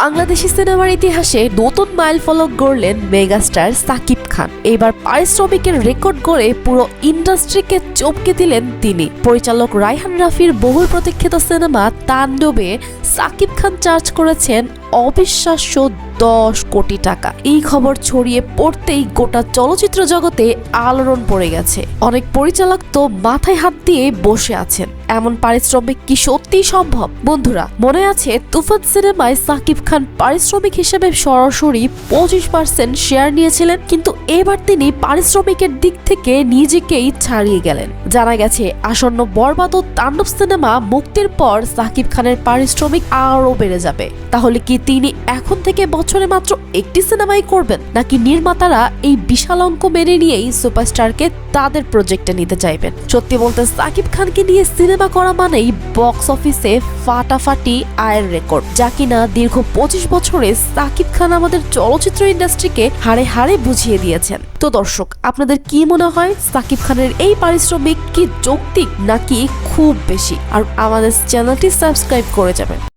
বাংলাদেশি সিনেমার ইতিহাসে নতুন মাইল ফলক গড়লেন মেগাস্টার সাকিব খান। এবার পারিশ্রমিকের রেকর্ড গড়ে পুরো ইন্ডাস্ট্রিকে চমকে দিলেন তিনি। পরিচালক রায়হান রাফির বহুল প্রতীক্ষিত সিনেমা তাণ্ডবে সাকিব খান চার্জ করেছেন অবিশ্বাস্য দশ কোটি টাকা। এই খবর ছড়িয়ে পড়তেই গোটা চলচ্চিত্র জগতে আলোড়ন পড়ে গেছে। অনেক পরিচালক তো মাথায় হাত দিয়ে বসে আছেন। এমন পারিশ্রমিক কি সত্যিই সম্ভব? বন্ধুরা, মনে আছে তুফান সিনেমায় সাকিব খান পারিশ্রমিক হিসেবে সরাসরি পঁচিশ পার্সেন্ট শেয়ার নিয়েছিলেন, কিন্তু এবার তিনি পারিশ্রমিকের দিক থেকে নিজেকেই ছাড়িয়ে গেলেন। জানা গেছে, আসন্ন বরবাদ ও তাণ্ডব সিনেমা মুক্তির পর সাকিব খানের পারিশ্রমিক আরও বেড়ে যাবে। তাহলে কি তিনি এখন থেকে বছরে মাত্র একটি সিনেমাই করবেন। নাকি নির্মাতারা এই বিশাল অঙ্ক মেনে নিয়েই সুপারস্টারকে তাদের প্রজেক্টে নিতে চাইবেন? সত্যি বলতে, সাকিব খানকে নিয়ে সিনেমা করা মানেই বক্স অফিসে ফাটাফাটি আয়ের রেকর্ড। যা কিনা দীর্ঘ পঁচিশ বছরে সাকিব খান আমাদের চলচ্চিত্র ইন্ডাস্ট্রিকে হাড়ে হাড়ে বুঝিয়ে দিয়েছেন। তো দর্শক, আপনাদের কি মনে হয়, সাকিব খানের এই পারিশ্রমিক কি যৌক্তিক নাকি খুব বেশি? আর আমাদের চ্যানেলটি সাবস্ক্রাইব করে যাবেন।